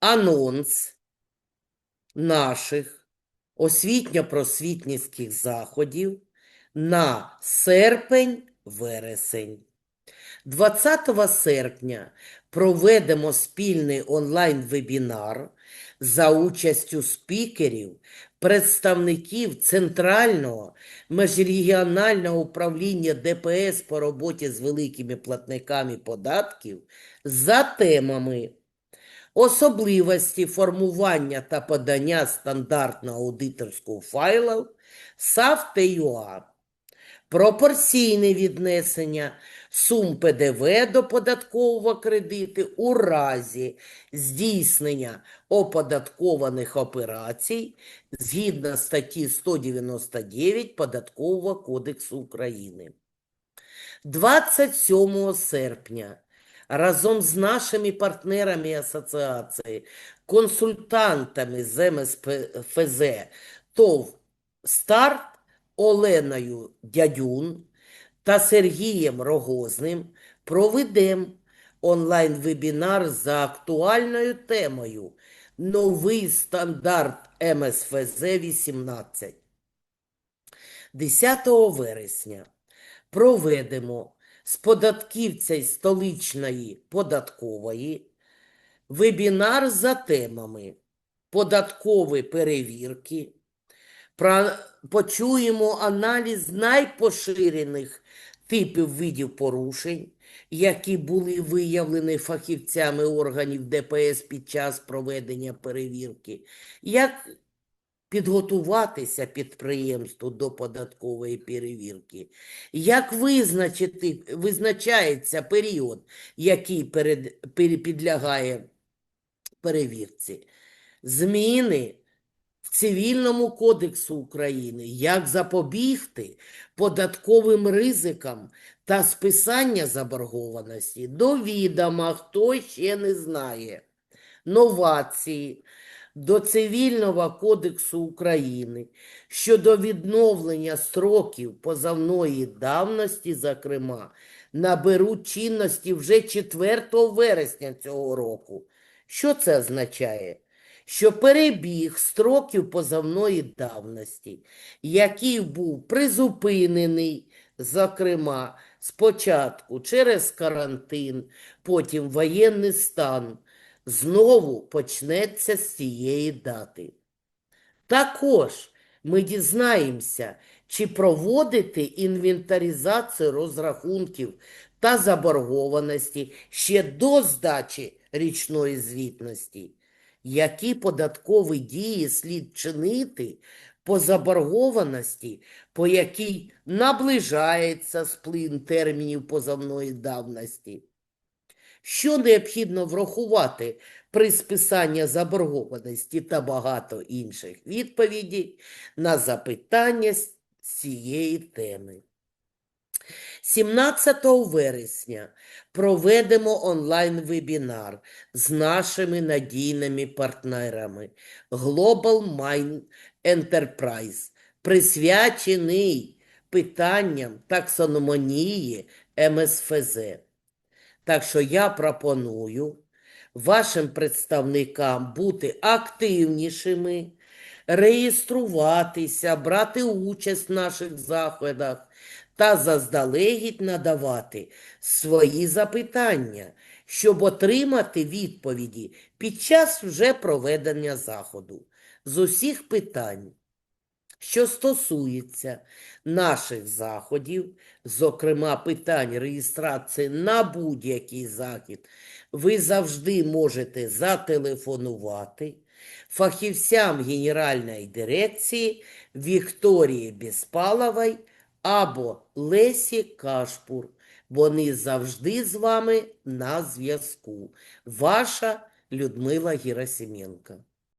анонс наших освітньо-просвітницьких заходів на серпень-вересень. 20 серпня проведемо спільний онлайн-вебінар за участю спікерів, представників Центрального межрегіонального управління ДПС по роботі з великими платниками податків за темами особливості формування та подання стандартного аудиторського файлу SAF-TUA, пропорційне віднесення сум ПДВ до податкового кредиту у разі здійснення оподаткованих операцій згідно статті 199 Податкового кодексу України. 27 серпня разом з нашими партнерами асоціації, консультантами з МСФЗ ТОВ Старт Оленою Дядюн та Сергієм Рогозним проведемо онлайн-вебінар за актуальною темою Новий стандарт МСФЗ 18. 10 вересня проведемо з податківця столичної податкової вебінар за темами податкові перевірки. Про- Почуємо аналіз найпоширених типів видів порушень, які були виявлені фахівцями органів ДПС під час проведення перевірки, як підготуватися підприємству до податкової перевірки, як визначити, визначається період, який перед, пере- підлягає перевірці, зміни в Цивільному кодексу України, як запобігти податковим ризикам та списання заборгованості до відома, хто ще не знає, новації до Цивільного кодексу України щодо відновлення строків позовної давності, зокрема, наберуть чинності вже 4 вересня цього року. Що це означає? Що перебіг строків позовної давності, який був призупинений, зокрема, спочатку через карантин, потім воєнний стан, знову почнеться з цієї дати. Також ми дізнаємося, чи проводити інвентаризацію розрахунків та заборгованості ще до здачі річної звітності, які податкові дії слід чинити по заборгованості, по якій наближається сплин термінів позовної давності. Що необхідно врахувати при списанні заборгованості та багато інших відповідей на запитання з цієї теми. 17 вересня проведемо онлайн-вебінар з нашими надійними партнерами Global Mind Enterprise, присвячений питанням таксономонії МСФЗ. Так що я пропоную вашим представникам бути активнішими, реєструватися, брати участь в наших заходах та заздалегідь надавати свої запитання, щоб отримати відповіді під час вже проведення заходу з усіх питань. Що стосується наших заходів, зокрема питань реєстрації на будь-який захід, ви завжди можете зателефонувати фахівцям Генеральної дирекції Вікторії Безпалової або Лесі Кашпур. Вони завжди з вами на зв'язку. Ваша Людмила Герасименко.